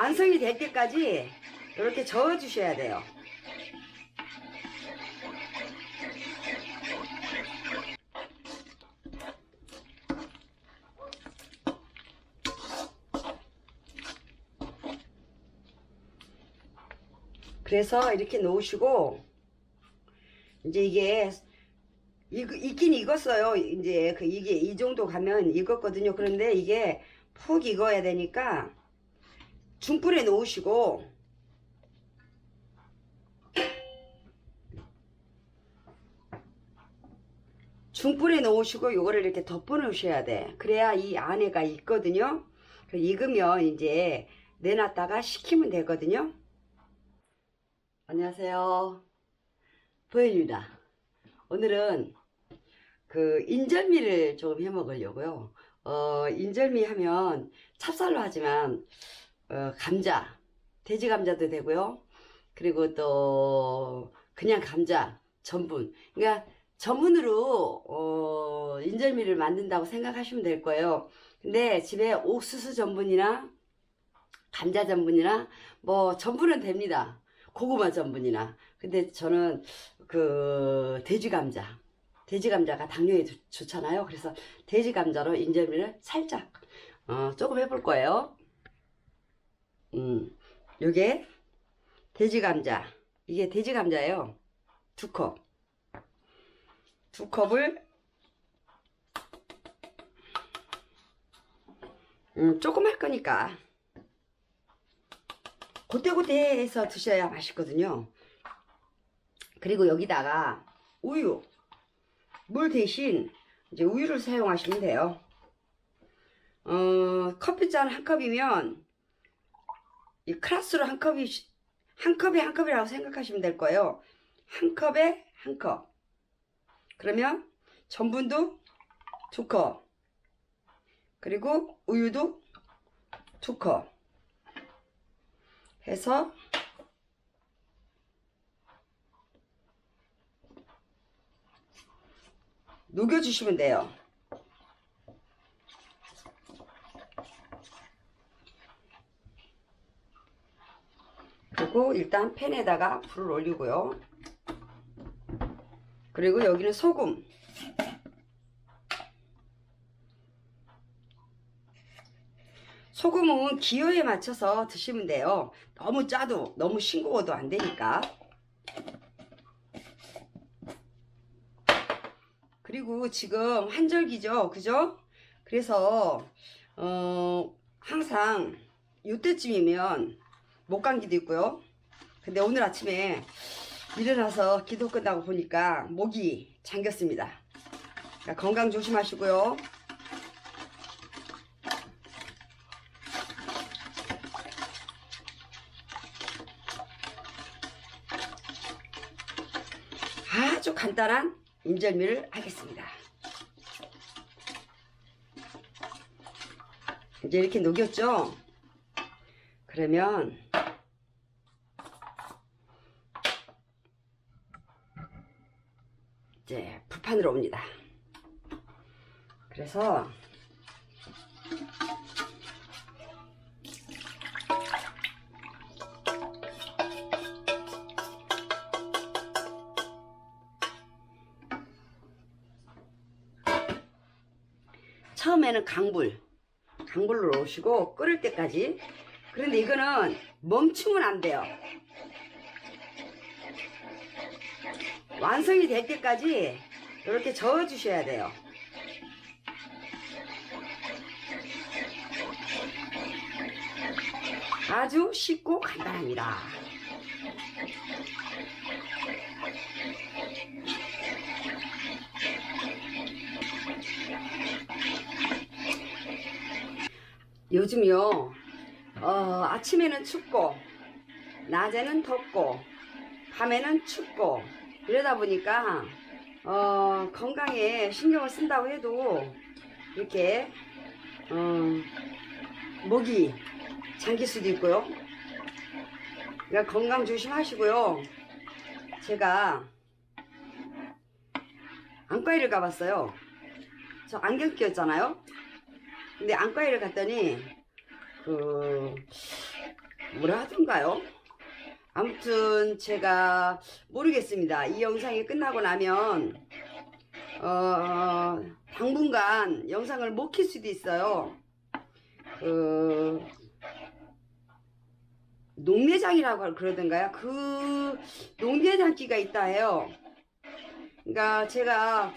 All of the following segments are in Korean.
완성이 될 때까지 이렇게 저어 주셔야 돼요. 그래서 이렇게 놓으시고 이제 이게 익, 익긴 익었어요. 이제 그 이게 이 정도 가면 익었거든요. 그런데 이게 푹 익어야 되니까 중불에 놓으시고 중불에 놓으시고 요거를 이렇게 덮어 놓으셔야 돼. 그래야 이 안에가 익거든요. 그 익으면 이제 내놨다가 식히면 되거든요. 안녕하세요. 보현입니다. 오늘은 그 인절미를 좀해 먹으려고요. 어, 인절미 하면 찹쌀로 하지만 어, 감자, 돼지 감자도 되고요. 그리고 또 그냥 감자, 전분. 그러니까 전분으로 어, 인절미를 만든다고 생각하시면 될 거예요. 근데 집에 옥수수 전분이나 감자 전분이나 뭐 전분은 됩니다. 고구마 전분이나. 근데 저는 그 돼지 감자, 돼지 감자가 당뇨에 좋- 좋잖아요. 그래서 돼지 감자로 인절미를 살짝 어, 조금 해볼 거예요. 음, 요게 돼지 감자. 이게 돼지 감자예요. 두 컵. 두 컵을 음, 조금 할 거니까 고때고때 해서 드셔야 맛있거든요. 그리고 여기다가 우유, 물 대신 이제 우유를 사용하시면 돼요. 어, 커피잔 한 컵이면 이 클라스로 한 컵이 한 컵에 한 컵이라고 생각하시면 될 거예요. 한 컵에 한 컵. 그러면 전분도 두 컵. 그리고 우유도 두 컵. 해서 녹여주시면 돼요. 그리고 일단 팬에다가 불을 올리고요. 그리고 여기는 소금. 소금은 기호에 맞춰서 드시면 돼요. 너무 짜도 너무 싱거워도 안 되니까. 그리고 지금 한절기죠, 그죠? 그래서 어 항상 이때쯤이면 목감기도 있고요. 근데 오늘 아침에 일어나서 기도 끝나고 보니까 목이 잠겼습니다. 그러니까 건강 조심하시고요. 아주 간단한 인절미를 하겠습니다. 이제 이렇게 녹였죠? 그러면 이제 불 판으로 옵니다. 그래서 처음에는 강불, 강불로 놓으시고 끓을 때까지. 그런데 이거는 멈추면 안 돼요. 완성이 될 때까지 이렇게 저어 주셔야 돼요. 아주 쉽고 간단합니다. 요즘요, 어, 아침에는 춥고, 낮에는 덥고, 밤에는 춥고, 이러다 보니까, 어, 건강에 신경을 쓴다고 해도, 이렇게, 어, 목이 잠길 수도 있고요. 그러니까 건강 조심하시고요. 제가, 안과의를 가봤어요. 저 안경 끼었잖아요. 근데 안과의를 갔더니 그 뭐라 하던가요? 아무튼 제가 모르겠습니다. 이 영상이 끝나고 나면 어, 당분간 영상을 못 킬 수도 있어요. 그 농내장이라고 그러던가요? 그 농내장기가 있다 해요. 그러니까 제가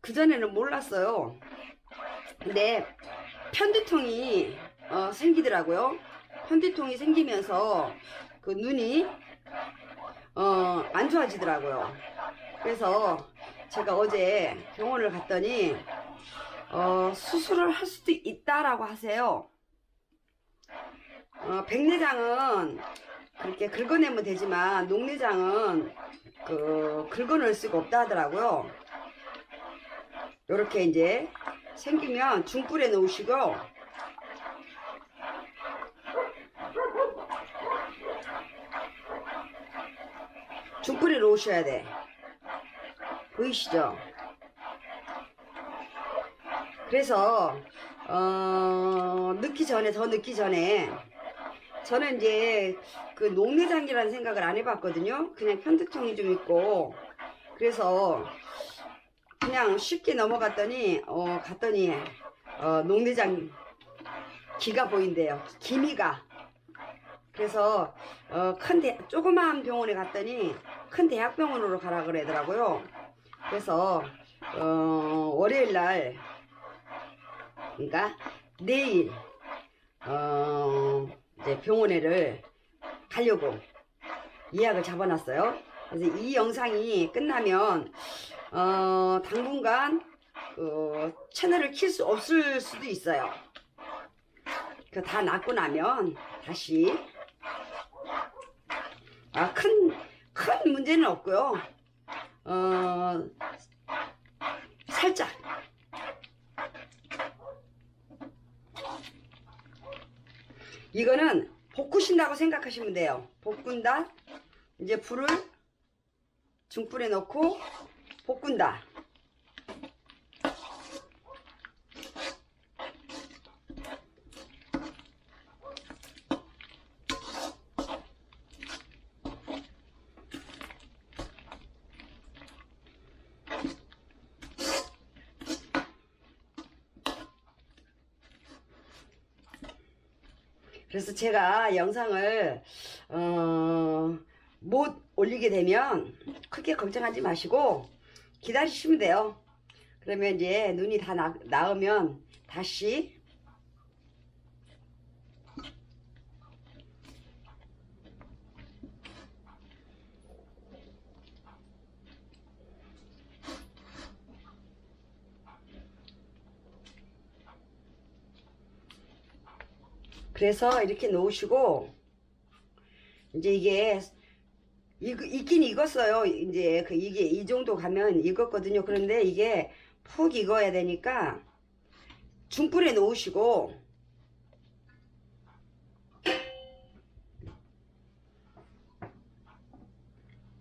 그전에는 몰랐어요. 근데 편두통이 어, 생기더라고요. 편두통이 생기면서 그 눈이 어, 안 좋아지더라고요. 그래서 제가 어제 병원을 갔더니 어, 수술을 할 수도 있다라고 하세요. 어, 백내장은 그렇게 긁어내면 되지만 녹내장은 그 긁어낼 수가 없다 하더라고요. 요렇게 이제 생기면 중불에 넣으시고 중불에 넣으셔야 돼. 보이시죠? 그래서 어, 넣기 전에 더 넣기 전에 저는 이제 그 녹내장이라는 생각을 안 해봤거든요. 그냥 편두통이 좀 있고 그래서 그냥 쉽게 넘어갔더니 어 갔더니 어 녹내장 기가 보인대요. 기미가. 그래서 어 큰 대 조그마한 병원에 갔더니 큰 대학병원으로 가라 그러더라고요. 그래서 어 월요일 날 그러니까 내일 어 이제 병원에를 가려고 예약을 잡아놨어요. 그래서 이 영상이 끝나면 어 당분간 그 채널을 킬 수 없을 수도 있어요. 그 다 낫고 나면 다시 아 큰 큰 문제는 없고요. 어 살짝 이거는 볶으신다고 생각하시면 돼요. 볶은다. 이제 불을 중불에 넣고 볶은다. 그래서 제가 영상을 어, 못 올리게 되면 크게 걱정하지 마시고 기다리시면 돼요. 그러면 이제 눈이 다 나, 나으면 다시 그래서 이렇게 놓으시고 이제 이게 익, 익긴 익었어요. 이제 그 이게 이 정도 가면 익었거든요. 그런데 이게 푹 익어야 되니까 중불에 놓으시고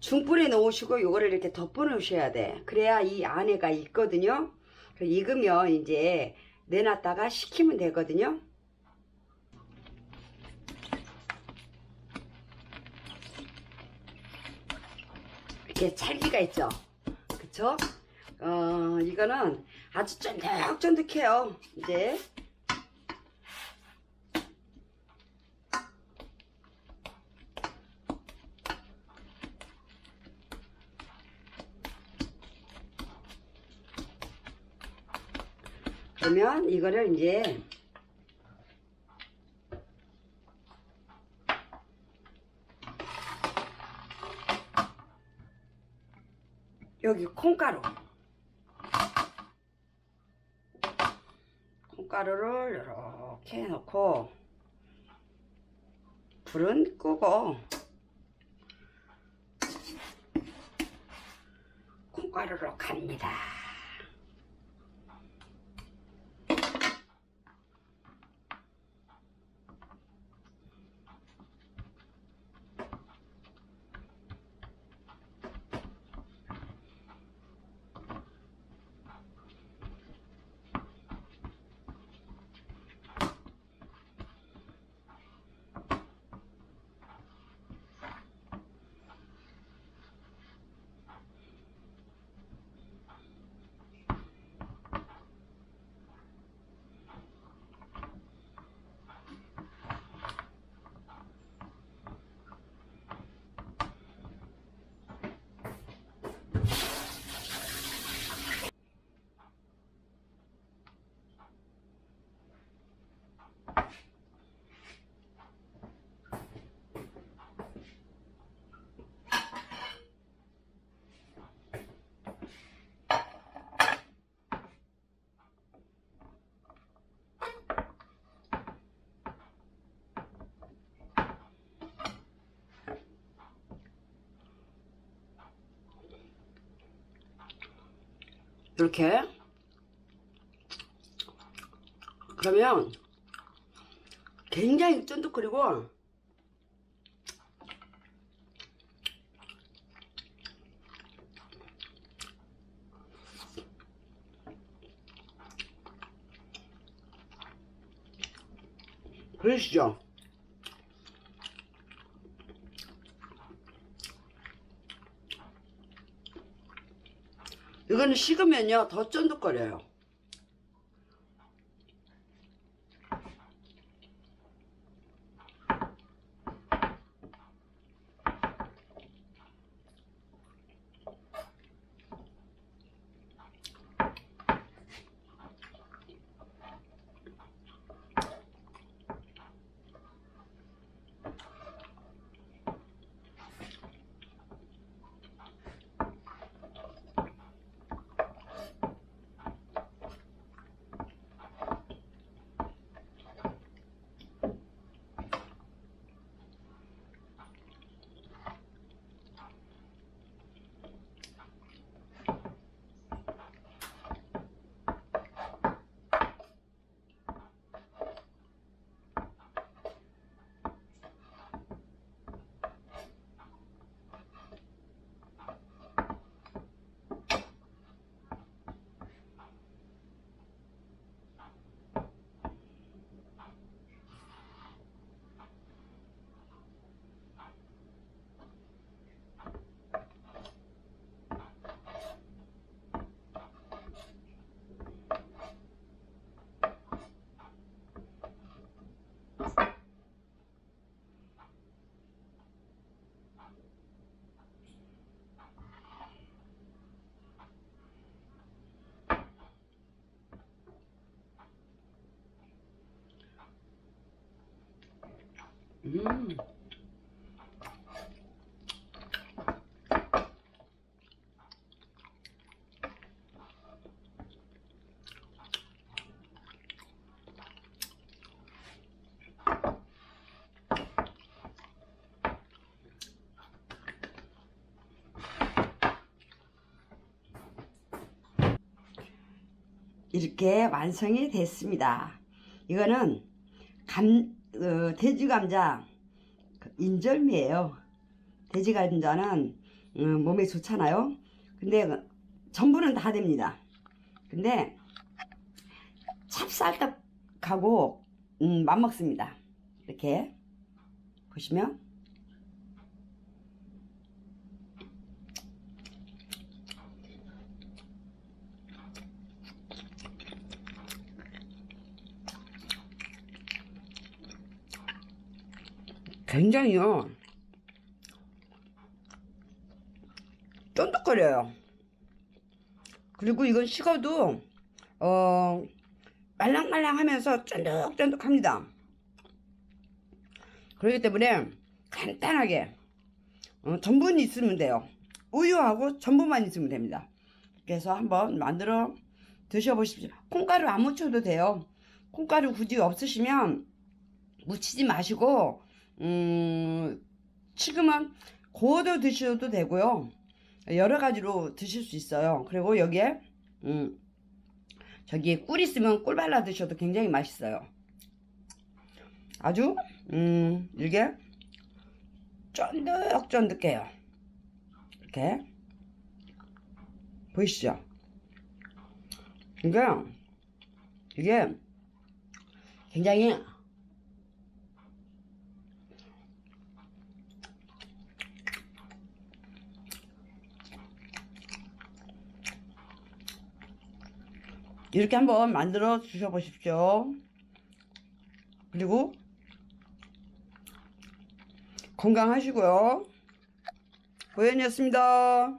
중불에 놓으시고 요거를 이렇게 덮어 놓으셔야 돼. 그래야 이 안에가 익거든요. 그 익으면 이제 내놨다가 식히면 되거든요. 이렇게 찰기가 있죠. 그쵸? 어, 이거는 아주 쫀득쫀득해요. 이제. 그러면 이거를 이제 여기 콩가루 콩가루를 이렇게 넣고 불은 끄고 콩가루로 갑니다. 이렇게 그러면 굉장히 쫀득거리고 그러시죠? 이거는 식으면요 더 쫀득거려요. 음. 이렇게 완성이 됐습니다. 이거는 감, 어, 돼지 감자 인절미예요. 돼지 감자는 어, 몸에 좋잖아요. 근데 전부는 다 됩니다. 근데 찹쌀떡하고 음, 맞먹습니다. 이렇게 보시면 굉장히요 쫀득거려요. 그리고 이건 식어도 어 말랑말랑하면서 쫀득쫀득합니다. 그렇기 때문에 간단하게 어, 전분이 있으면 돼요. 우유하고 전분만 있으면 됩니다. 그래서 한번 만들어 드셔보십시오. 콩가루 안 묻혀도 돼요. 콩가루 굳이 없으시면 묻히지 마시고 음, 지금은 구워도 드셔도 되고요. 여러 가지로 드실 수 있어요. 그리고 여기에 음, 저기에 꿀 있으면 꿀 발라 드셔도 굉장히 맛있어요. 아주 음, 이게 쫀득쫀득해요. 이렇게 보이시죠? 이게 이게 굉장히 이렇게 한번 만들어 주셔 보십시오. 그리고 건강하시고요. 고현이었습니다.